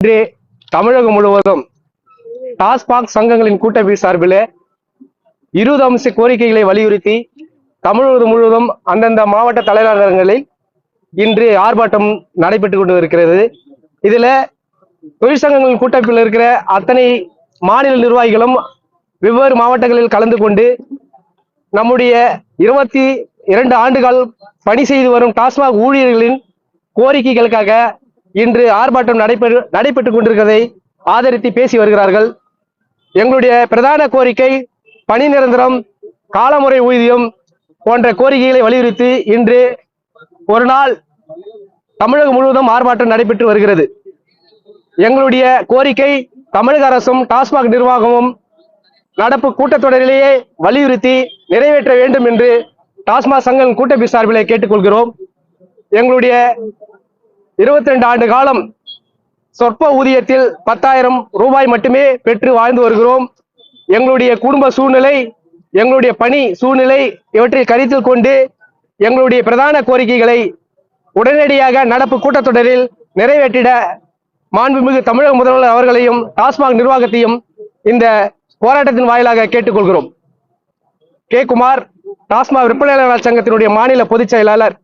இன்று தமிழகம் முழுவதும் டாஸ்மாக் சங்கங்களின் கூட்டமை சார்பில் இருபது அம்ச கோரிக்கைகளை வலியுறுத்தி தமிழகம் முழுவதும் அந்தந்த மாவட்ட தலைநகரங்களில் இன்று ஆர்ப்பாட்டம் நடைபெற்று கொண்டு இருக்கிறது இதில் தொழிற்சங்கங்களின் கூட்டமைப்பில் இருக்கிற அத்தனை மாநில நிர்வாகிகளும் வெவ்வேறு மாவட்டங்களில் கலந்து கொண்டு நம்முடைய இருபத்தி இரண்டு ஆண்டுகள் பணி செய்து வரும் டாஸ்மாக் ஊழியர்களின் கோரிக்கைகளுக்காக இன்று ஆர்ப்பாட்டம் நடைபெறு நடைபெற்றுக் கொண்டிருக்கிறதை ஆதரித்து பேசி வருகிறார்கள். எங்களுடைய பிரதான கோரிக்கை பணி நிரந்தரம் காலமுறை ஊதியம் போன்ற கோரிக்கைகளை வலியுறுத்தி இன்று ஒரு நாள் தமிழகம் முழுவதும் ஆர்ப்பாட்டம் நடைபெற்று வருகிறது. எங்களுடைய கோரிக்கை தமிழக அரசும் டாஸ்மாக் நிர்வாகமும் நடப்பு கூட்டத்தொடரிலேயே வலியுறுத்தி நிறைவேற்ற வேண்டும் என்று டாஸ்மாக் சங்கம் கூட்டமைப்பு சார்பிலே கேட்டுக்கொள்கிறோம். எங்களுடைய இருபத்தி ரெண்டு ஆண்டு காலம் சொற்ப ஊதியத்தில் பத்தாயிரம் ரூபாய் மட்டுமே பெற்று வாழ்ந்து வருகிறோம். எங்களுடைய குடும்ப சூழ்நிலை எங்களுடைய பணி சூழ்நிலை இவற்றை கருத்தில் கொண்டு எங்களுடைய பிரதான கோரிக்கைகளை உடனடியாக நடப்பு கூட்டத்தொடரில் நிறைவேற்றிட மாண்புமிகு தமிழக முதல்வர் அவர்களையும் டாஸ்மாக் நிர்வாகத்தையும் இந்த போராட்டத்தின் வாயிலாக கேட்டுக்கொள்கிறோம். கே. குமார் டாஸ்மாக் விற்பனையாளர் சங்கத்தினுடைய மாநில பொதுச் செயலாளர்.